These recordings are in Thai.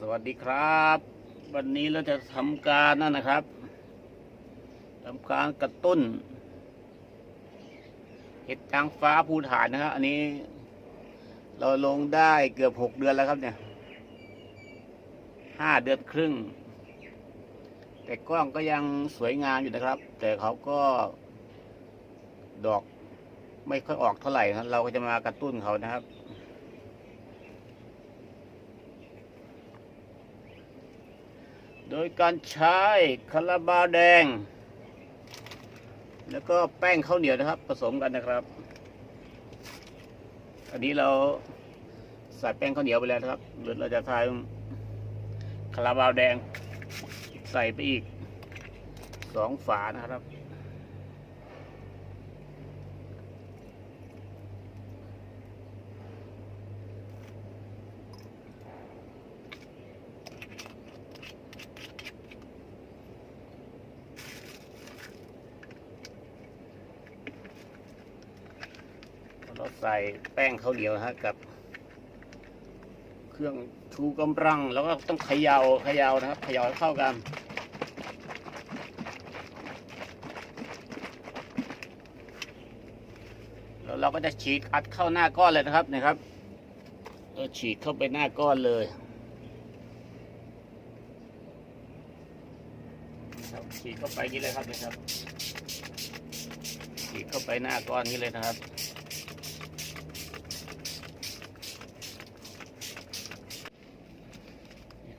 สวัสดีครับ วันนี้เราจะทำการนั่นนะครับทำการกระตุ้น เห็ดทางฟ้าภูฐานนะครับอันนี้ เราลงได้เกือบหกเดือนแล้วครับเนี่ยห้าเดือนครึ่ง แต่กล้องก็ยังสวยงามอยู่นะครับ แต่เขาก็ดอกไม่ค่อยออกเท่าไหร่นะเราก็จะมากระตุ้นเขานะครับ โดยการใช้คาราบาแดง แล้วก็แป้งข้าวเหนียวนะครับ ผสมกันนะครับ อันนี้เราใส่แป้งข้าวเหนียวไปแล้วนะครับเดี๋ยวเราจะทายคาราบาแดง ใส่ไปอีกสองฝานะครับ ใส่แป้งข้าวเหนียวฮะกับ เครื่องชูกำลังแล้วก็ต้องเขยา่าเขย่านะครับเขย่าเข้ากันแล้วเราก็จะฉีดอัดเข้าหน้าก้อนเลยนะครับนี่ครับเราฉีดเข้าไปหน้าก้อนเลยฉีดเข้าไปนี้เลยครับนี่ครับฉีดเข้าไปหน้าก้อนนี้เลยนะครับ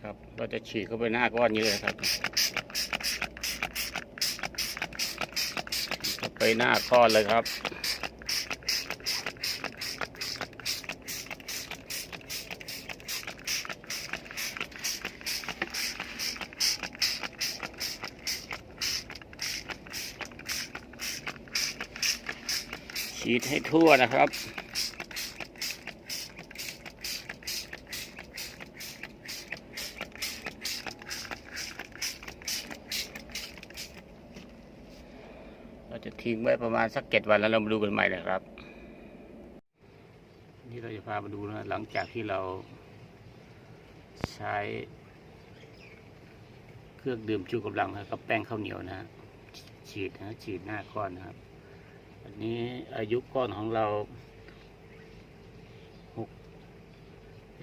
ครับ เราจะฉีดเข้าไปหน้าก้อนนี้เลยครับเข้าไปหน้าก้อนเลยครับฉีดให้ทั่วนะครับ เราจะทิ้งไว้ประมาณสักเจ็ดวันแล้วเรามาดูกันใหม่นะครับ นี่เราจะพามาดูนะหลังจากที่เราใช้เครื่องดื่มชูกำลังนะกับแป้งข้าวเหนียวนะฮะฉีดนะฉีดหน้าก้อนนะครับ อันนี้อายุก้อนของเราหก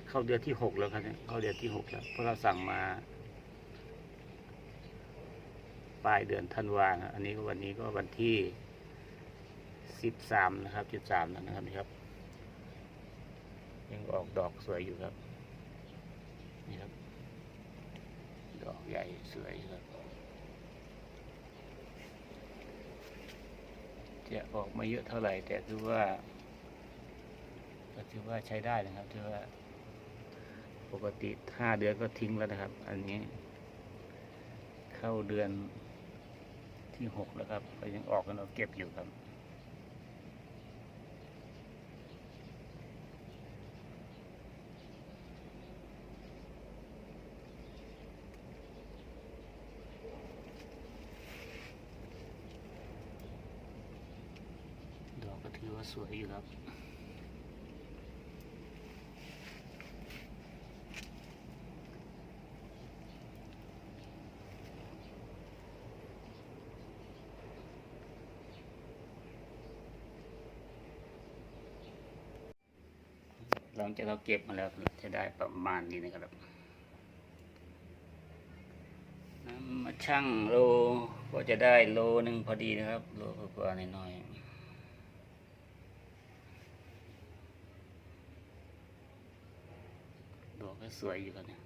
เข้าเดือนที่หกแล้วครับเนี่ยเข้าเดือนที่หกแล้วเพราะเราสั่งมา ปลายเดือนธันวาคมอันนี้ก็วันนี้ก็วันที่สิบสามนะครับสิบสามแล้วนะครับนี่ครับ ยังออกดอกสวยอยู่ครับนี่ครับ ดอกใหญ่สวยครับจะออกมาเยอะเท่าไหร่ แต่ถือว่าก็ถือว่าใช้ได้นะครับถือว่า ปกติห้าเดือนก็ทิ้งแล้วนะครับ อันนี้ เข้าเดือน ที่หกแล้วครับก็ยังออกกันเราเก็บอยู่ครับ ดอกก็ถือว่าสวยอยู่ครับ หลังจากเราเก็บมาแล้วจะได้ประมาณนี้นะครับน้ำมาชั่งโลก็จะได้โลหนึ่งพอดีนะครับ โลกว่าหน่อยๆดอกก็สวยอยู่ครับเนี่ย